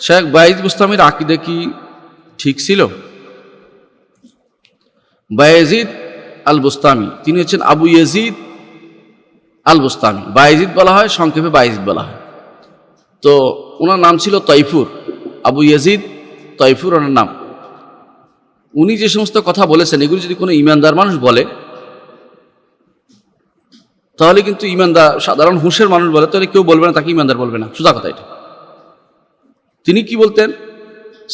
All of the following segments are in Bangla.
শেখ বাইজ বুস্তামির আকিদে কি ঠিক ছিল? বায়েজিদ আল বুস্তামি তিনি হচ্ছেন Abu Yazid Al Bustami Bayazid বলা হয়, সংক্ষেপে বায়েজিদ বলা হয়। তো ওনার নাম ছিল তৈফুর, আবু ইয়েজিদ তৈফুর ওনার নাম। উনি যে সমস্ত কথা বলেছেন, এগুলি যদি কোনো ইমানদার মানুষ বলে, তাহলে কিন্তু ইমানদার, সাধারণ হুঁশের মানুষ বলে, তাহলে কেউ বলবে না, তাকে ইমানদার বলবে না। সোজা কথা এটা। তিনি কি বলতেন?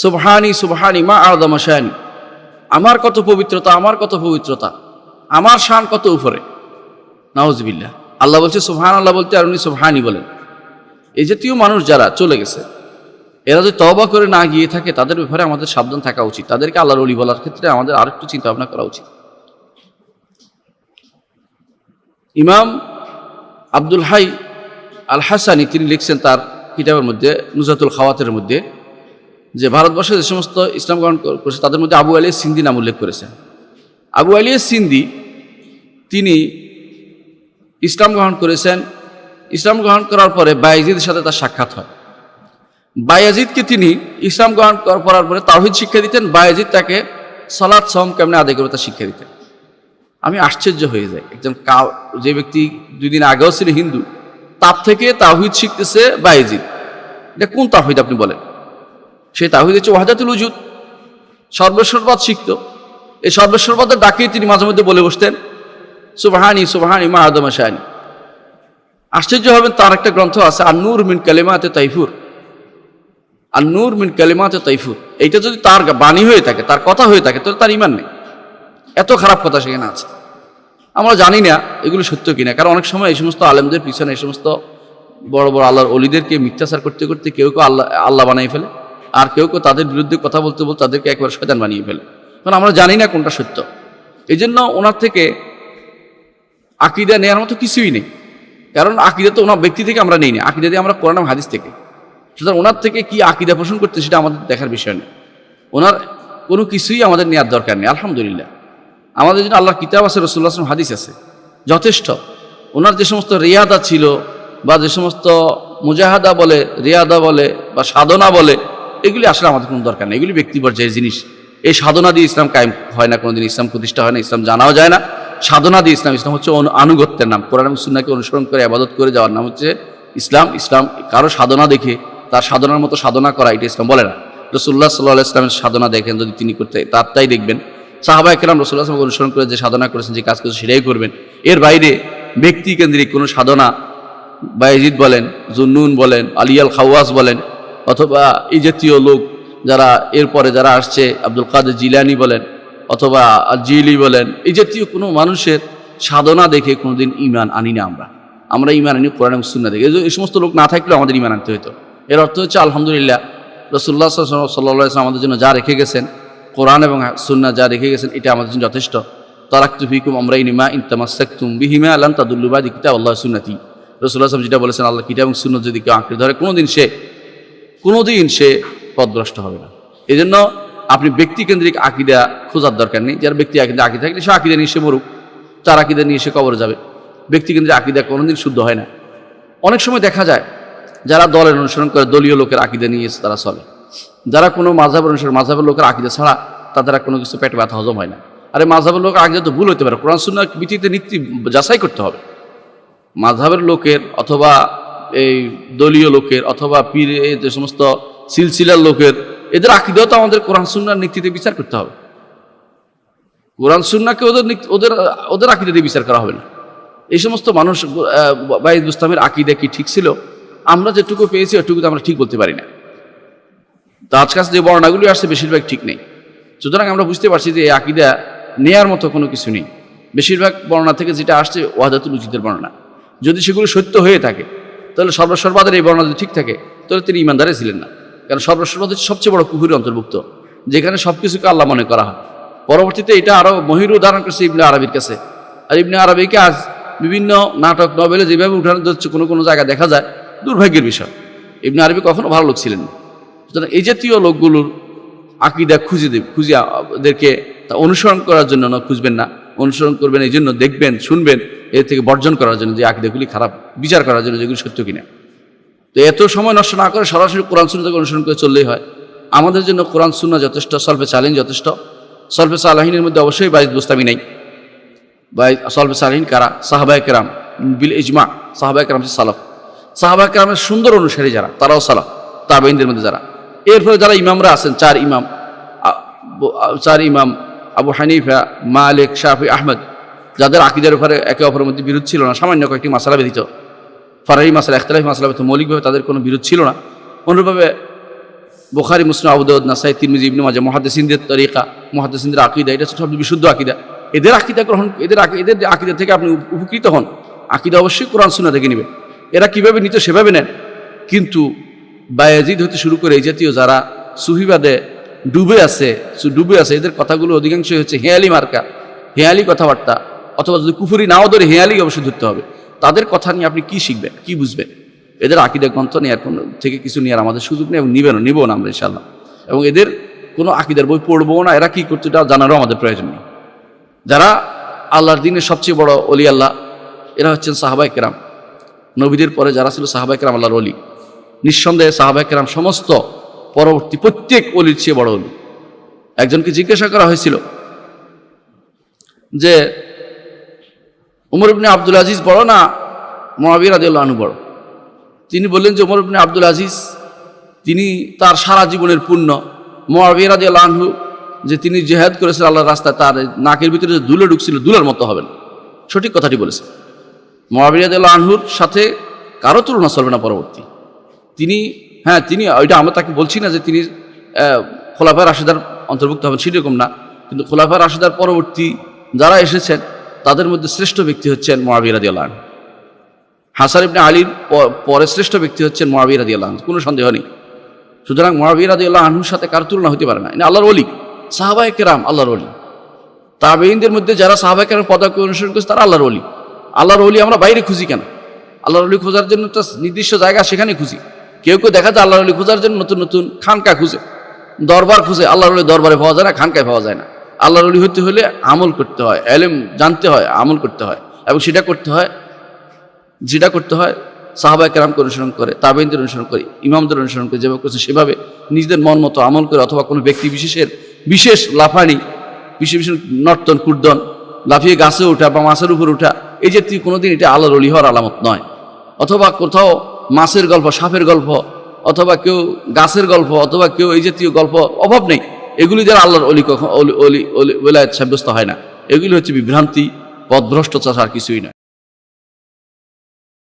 সুবহানি সুবহানি মা আদমা শাহানি আমার কত পবিত্রতা, আমার কত পবিত্রতা, আমার শান কত উপরে। নাউজবিল্লাহ। আল্লাহ বলছে সুবহান আল্লাহ বলতে আর উনি সুবহানি বলেন। এই জাতীয় মানুষ যারা চলে গেছে, এরা যদি তবা করে না গিয়ে থাকে, তাদের ব্যাপারে আমাদের সাবধান থাকা উচিত। তাদেরকে আল্লাহর অলি বলার ক্ষেত্রে আমাদের আরেকটু চিন্তা ভাবনা করা উচিত। ইমাম আব্দুল হাই আল হাসানি তিনি লিখছেন তার কিতাবের মধ্যে, নুজাতুল খাওয়াতের মধ্যে, যে ভারতবর্ষে যে সমস্ত ইসলাম গ্রহণ করেছে, তাদের মধ্যে আবু আলিয়া সিন্দি নাম উল্লেখ করেছেন। আবু আলিয়া সিন্দি, তিনি ইসলাম গ্রহণ করেছেন। ইসলাম গ্রহণ করার পরে বায়াজিদের সাথে তার সাক্ষাৎ হয়। বায়াজিদকে তিনি ইসলাম গ্রহণ করার পরে তাহিদ শিক্ষা দিতেন। বায়াজিদ তাকে সলাৎ সম কেমনে আদায় করবে তার শিক্ষা দিতেন। আমি আশ্চর্য হয়ে যাই। একজন কা- যে ব্যক্তি দুই দিন আগেও ছিল হিন্দু তার থেকে তাহিদ শিখতেছে বায়েজিদ এটা কোন তাহিদ আপনি বলেন? সেই তাহিদ হচ্ছে ওয়াহাদাতুল উজুদ। সর্বেশ্বরবাদ শিখত। এই সর্বেশ্বরবাদের ডাকেই তিনি মাঝে মধ্যে বলে বসতেন, সুবাহানি সুবাহানি মা আদমা শাহানি আশ্চর্য হবেন, তার একটা গ্রন্থ আছে, আন্নুর মিন কালেমাতে তাইফুর। আন্নুর মিন কালেমাতে তাইফুর। এইটা যদি তার বাণী হয়ে থাকে, তার কথা হয়ে থাকে, তাহলে তার ইমান নেই। এত খারাপ কথা সেখানে আছে। আমরা জানি না এগুলো সত্য কিনা, কারণ অনেক সময় এই সমস্ত আলেমদের পিছনে এই সমস্ত বড় বড় আল্লাহর অলিদেরকে মিথ্যাচার করতে করতে কেউ কেউ আল্লাহ আল্লাহ বানিয়ে ফেলে, আর কেউ কেউ তাদের বিরুদ্ধে কথা বলতে বলতে তাদেরকে একবার শয়তান বানিয়ে ফেলে। কারণ আমরা জানি না কোনটা সত্য। এই জন্য ওনার থেকে আকিদা নেওয়ার মতো কিছুই নেই। কারণ আকিদা তো ওনার ব্যক্তি থেকে আমরা নেই না, আকিদা দিয়ে আমরা এবং হাদিস থেকে। সুতরাং ওনার থেকে কি আকিদা পোষণ করতে সেটা আমাদের দেখার বিষয় নেই ওনার কোনো কিছুই আমাদের নেওয়ার দরকার নেই, আলহামদুলিল্লাহ। আমাদের জন্য আল্লাহর কিতাব আছে রসুল্লাহ আসলাম হাদিস আছে। যথেষ্ট। ওনার যে সমস্ত রিয়াদা ছিল বা যে সমস্ত মুজাহাদা বলে, রিয়াদা বলে বা সাধনা বলে, এগুলি আসলে আমাদের কোনো দরকার নেই। এগুলি ব্যক্তি পর্যায়ের জিনিস। এই সাধনা দিয়ে ইসলাম কায়েম হয় না, কোনোদিন ইসলাম প্রতিষ্ঠা হয় না, ইসলাম জানাও যায় না। সাধনা দিয়ে ইসলাম ইসলাম হচ্ছে আনুগত্যের নাম। কোরআন সুন্নাকে অনুসরণ করে আবাদত করে যাওয়ার নাম হচ্ছে ইসলাম। ইসলাম কারও সাধনা দেখে, তার সাধনার মতো সাধনা করা, এটা ইসলাম বলে না। রসুল্লাহ সাল্লাহ ইসলামের সাধনা দেখেন, যদি তিনি করতে তারটাই দেখবেন। সাহাবা একরাম রসুল্লাহ অনুসরণ করে যে সাধনা করেছেন, যে কাজ করেছেন সেটাই করবেন। এর বাইরে ব্যক্তি কেন্দ্রিক কোনো সাধনা, বায়েজিদ বলেন, জুন্নুন বলেন আলিয়াল খাওয়াস বলেন, অথবা এই জাতীয় লোক যারা এরপরে যারা আসছে, আব্দুল কাদের জিলানি বলেন, অথবা জিলি বলেন, এই জাতীয় কোনো মানুষের সাধনা দেখে কোনোদিন ইমান আনি না আমরা। আমরা ইমান আনি কোরআন সুন্না দেখে। এই সমস্ত লোক না থাকলেও আমাদের ইমান আনতে হতো এর অর্থ হচ্ছে, আলহামদুলিল্লাহ রসুল্লাহ সাল্লাহ আমাদের জন্য যা রেখে গেছেন কোরআন এবং সুন্না যা রেখে গেছেন, এটা আমাদের জন্য যথেষ্ট। তারাক্তু ফিকুম আমরা ইনিমা ইনতামাসাকুম বিহিমা আল্লাহ তাদুল্লুবাদি কিতাব আল্লাহ সুন্নাতি। রসুল্লাহ আসলাম যেটা বলেছেন আল্লাহ কিতাব এবং সুন্নত যদি কেউ আঁকড়ে ধরে, কোনোদিন সে কোনোদিন সে পদভ্রষ্ট হবে না। এই জন্য আপনি ব্যক্তিকেন্দ্রিক আকিদা খোঁজার দরকার নেই। যার ব্যক্তি আকিদা আকিদা থাকলে সে আকিদা নিয়ে সে মরুক, তার আকিদা নিয়ে সে কবরে যাবে। ব্যক্তিকেন্দ্রিক আকিদা কোনোদিন শুদ্ধ হয় না। অনেক সময় দেখা যায়, যারা দলের অনুসরণ করে দলীয় লোকের আকিদা নিয়ে এসে তারা চলে। যারা কোনো মাঝাবের অনুসরণ মাঝাবের লোকের আকিদা ছাড়া তাদের কোনো কিছু পেট ব্যথা হজম হয় না। আরে মাঝাবের লোকের আকিদা তো ভুল হতে পারে। কোরআন, সুন্নাহ ভিত্তিতে নীতি যাচাই করতে হবে। মাঝাবের লোকের অথবা এই দলীয় লোকের অথবা পীর যে সমস্ত সিলসিলার লোকের, এদের আকিদাও তো আমাদের কোরআন সুন্নার নীতিতে বিচার করতে হবে। কোরআন সুন্নাকে ওদের ওদের ওদের আকিদা দিয়ে বিচার করা হবে না। এই সমস্ত মানুষ বাইদ আকিদা কি ঠিক ছিল? আমরা যেটুকু পেয়েছি, ওটুকু তো আমরা ঠিক বলতে পারি না। তো আজকাল যে বর্ণাগুলি আসছে বেশিরভাগ ঠিক নেই। সুতরাং আমরা বুঝতে পারছি যে এই আকিদা নেয়ার মতো কোনো কিছু নেই। বেশিরভাগ বর্ণনা থেকে যেটা আসছে ওয়াদাতুল উচিতের বর্ণনা। যদি সেগুলো সত্য হয়ে থাকে, তাহলে সর্বসর্বাদের এই বর্ণনা যদি ঠিক থাকে, তাহলে তিনি ইমানদারে ছিলেন না। কারণ সর্বসর্বাদ হচ্ছে সবচেয়ে বড় কুহুরের অন্তর্ভুক্ত, যেখানে সব কিছুকে আল্লাহ মনে করা হয়। পরবর্তীতে এটা আরও মহির উদাহরণ করছে ইবনে আরবির কাছে। আর ইবনে আরবিকে আজ বিভিন্ন নাটক, নভেলে যেভাবে উঠানো যাচ্ছে কোনো কোনো জায়গায় দেখা যায়, দুর্ভাগ্যের বিষয়। ইবনে আরবি কখনো ভালো লোক ছিলেন না। সুতরাং এই জাতীয় লোকগুলোর আকিদা খুঁজে দেব, খুঁজে ওদেরকে তা অনুসরণ করার জন্য না খুঁজবেন না, অনুসরণ করবেন, এই জন্য দেখবেন, শুনবেন, এর থেকে বর্জন করার জন্য যে আকিদাগুলি খারাপ, বিচার করার জন্য যেগুলি সত্য কিনা। তো এত সময় নষ্ট না করে সরাসরি কোরআন সুন্নাকে অনুসরণ করে চললেই হয়। আমাদের জন্য কোরআন সুন্না যথেষ্ট, সলফে চালিন যথেষ্ট। সলফে সালাহিনের মধ্যে অবশ্যই বাইজ বুস্তামি নেই। বা সলফে সালাহিন কারা? সাহাবাই কেরাম, বিল ইজমা সাহাবাই কেরাম সালাফ। সাহাবাই কেরামের সুন্দর অনুসারী যারা, তারাও সালাফ তাবেইনদের মধ্যে যারা। এরপরে যারা ইমামরা আছেন, চার ইমাম চার ইমাম, আবু হানিফা, মালিক, শাফি, আহমেদ, যাদের আকিদের উপরে একে অপরের মধ্যে বিরোধ ছিল না, সামান্য কয়েকটি মাসালা ব্যতীত। ফারারি মাসালা একতলাফি মাসালা ব্যতীত মৌলিকভাবে তাদের কোনো বিরোধ ছিল না। অনুরূপভাবে বোখারি, মুসলিম আবুদাউদ নাসাই, তিরমিজি, ইবনে মাঝে মহাদ্দেসিনদের তরিকা, মহাদ্দেসিনদের আকিদা, এটা সব বিশুদ্ধ আকিদা। এদের আকিদা গ্রহণ, এদের এদের আকিদা থেকে আপনি উপকৃত হন। আকিদা অবশ্যই কোরআন সুন্না থেকে নেবেন। এরা কীভাবে নিত সেভাবে নেন। কিন্তু বায়াজিদ হতে শুরু করে এই জাতীয় যারা সুফিবাদে ডুবে আছে ডুবে আছে, এদের কথাগুলো অধিকাংশই হচ্ছে হেয়ালি মার্কা, হেয়ালি কথাবার্তা, অথবা যদি কুফুরি নাও ধরে হেয়ালি অবশ্যই ধরতে হবে। তাদের কথা নিয়ে আপনি কি শিখবেন, কি বুঝবেন? এদের আকিদা গ্রন্থ নেওয়ার কোনো থেকে কিছু নেওয়ার আমাদের সুযোগ নেই এবং নিবেন নিব না আমরা ইনশাল্লাহ এবং এদের কোনো আকিদার বই পড়ব না, এরা কী করতে এটা জানারও আমাদের প্রয়োজন নেই। যারা আল্লাহর দিনের সবচেয়ে বড় অলি আল্লাহ, এরা হচ্ছেন সাহাবাই কেরাম। নবীদের পরে যারা ছিল সাহাবাই কেরাম আল্লাহর অলি। নিঃসন্দেহে সাহাবাই কেরাম সমস্ত পরবর্তী প্রত্যেক অলির চেয়ে বড় অলি একজনকে জিজ্ঞাসা করা হয়েছিল যে, উমর ইবনে আব্দুল আজিজ বড় না মহাবীর আদিউল্লাহ আনু বড়? তিনি বললেন যে, উমর ইবনে আব্দুল আজিজ, তিনি তার সারা জীবনের পুণ্য মহাবীর আনহু যে তিনি জেহাদ করেছেন আল্লাহর রাস্তায়, তার নাকের ভিতরে যে দুলে ঢুকছিল দুলের মতো হবেন সঠিক কথাটি বলেছেন মহাবীর আদিউল্লাহ আনহুর সাথে কারও তুলনা চলবে না পরবর্তী। তিনি হ্যাঁ তিনি, ওইটা আমরা তাকে বলছি না যে তিনি খোলাফার রাশেদার অন্তর্ভুক্ত হবেন, সেরকম না। কিন্তু খোলাফার রাশেদার পরবর্তী যারা এসেছেন, তাদের মধ্যে শ্রেষ্ঠ ব্যক্তি হচ্ছেন মহাবীর আদি আল্লাহ হাসান ইবনে আলীর পরে শ্রেষ্ঠ ব্যক্তি হচ্ছেন মহাবীর আদি আল্লাহ কোনো সন্দেহ নেই। সুতরাং মহাবীর আদি আল্লাহ আনহুর সাথে কার তুলনা হতে পারে না। আল্লাহর অলি সাহাবাই কেরাম আল্লাহর অলি তাবেইনদের মধ্যে যারা সাহাবাই কেরাম পদাকে অনুসরণ করছে, তারা আল্লাহর অলি আল্লাহর অলি আমরা বাইরে খুঁজি কেন? আল্লাহর অলি খোঁজার জন্য একটা নির্দিষ্ট জায়গা সেখানে খুঁজি। কেউ কেউ দেখা যায় আল্লাহ অলি খোঁজার জন্য নতুন নতুন খানকা খুঁজে। দরবার খুঁজে, আল্লাহর অলি দরবারে পাওয়া যায় না, খানকায় পাওয়া যায় না। আল্লাহর অলি হতে হলে আমল করতে হয়, এলেম জানতে হয়, আমল করতে হয় এবং সেটা করতে হয়, যেটা করতে হয় সাহাবাই কেরামকে অনুসরণ করে তাবেইনদের অনুসরণ করে, ইমামদের অনুসরণ করে, যেভাবে করছে সেভাবে নিজেদের মন মতো আমল করে অথবা কোনো ব্যক্তি বিশেষের বিশেষ লাফানি, বিশেষ বিশেষ নর্তন, কুর্দন, লাফিয়ে গাছে ওঠা বা মাছের উপর ওঠা, এই যে তুই কোনোদিন এটা আল্লাহর অলি হওয়ার আলামত নয়। অথবা কোথাও মাছের গল্প, সাপের গল্প, অথবা কেউ গাছের গল্প, অথবা কেউ এই জাতীয় গল্প, অভাব নেই। এগুলি দ্বারা আল্লাহর অলি কখন, অলি অলি সাব্যস্ত হয় না। এগুলি হচ্ছে বিভ্রান্তি পথভ্রষ্ট চাষ আর কিছুই না।